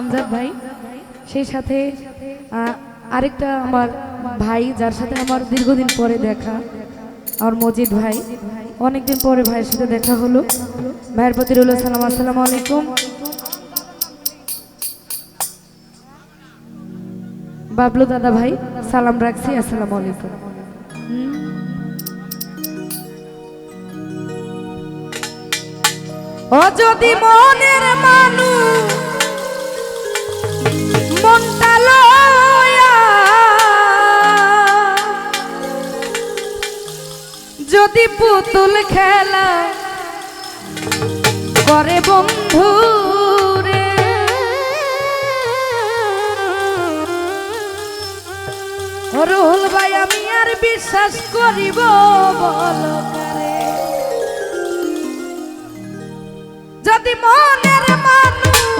আমজাদ ভাই, সেই সাথে আরেকটা আমার ভাই, যার সাথে আমার দীর্ঘদিন পরে দেখা, আমার মজিদ ভাই। অনেকদিন পরে ভাইয়ের সাথে দেখা হলো। ভাইয়ের প্রতি রুল সালাম। আসসালামু আলাইকুম। বাবলু দাদা ভাই, সালাম রাখছি। আসসালামু আলাইকুম। ও যদি মনের মানুষ যদি পুতুল খেলা করে বন্ধু রে রুহুল ভাই, আমি আর বিশ্বাস করিব বল যদি মনের মানুষ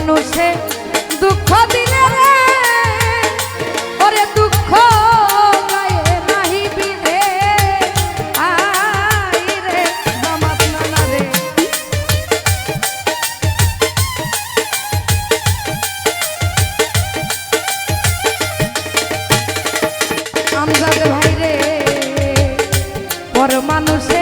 মানুষে দুঃখ দিলে রে। ওরে দুঃখ ভাই রে পর মানুষে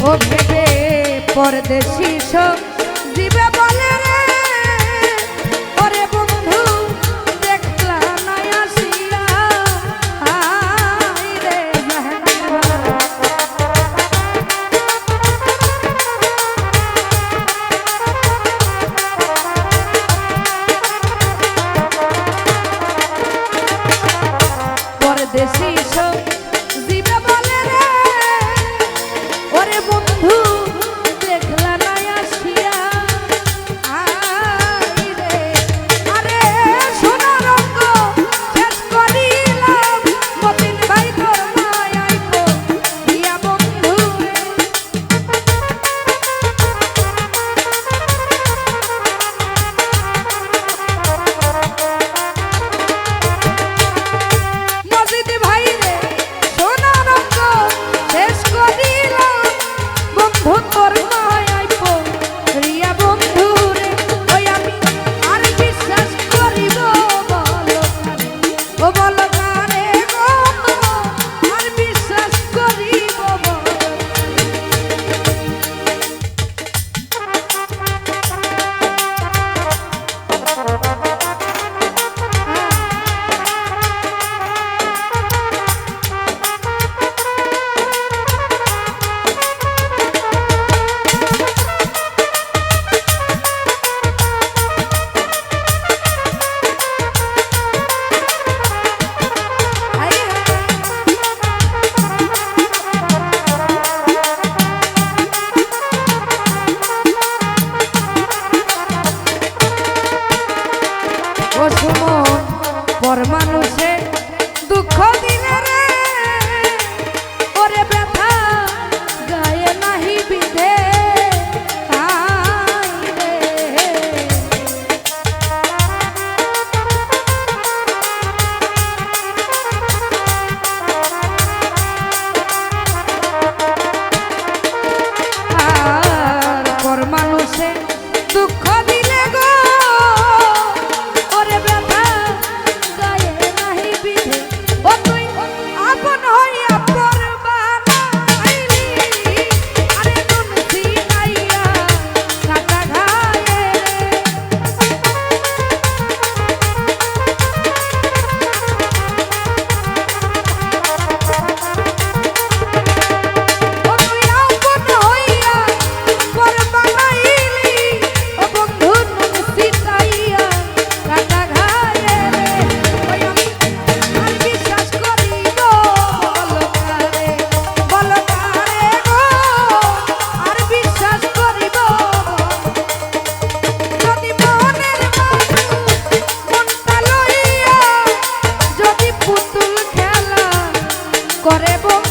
ও ভেবে পরদেশি সব সুন্দর করে বউ।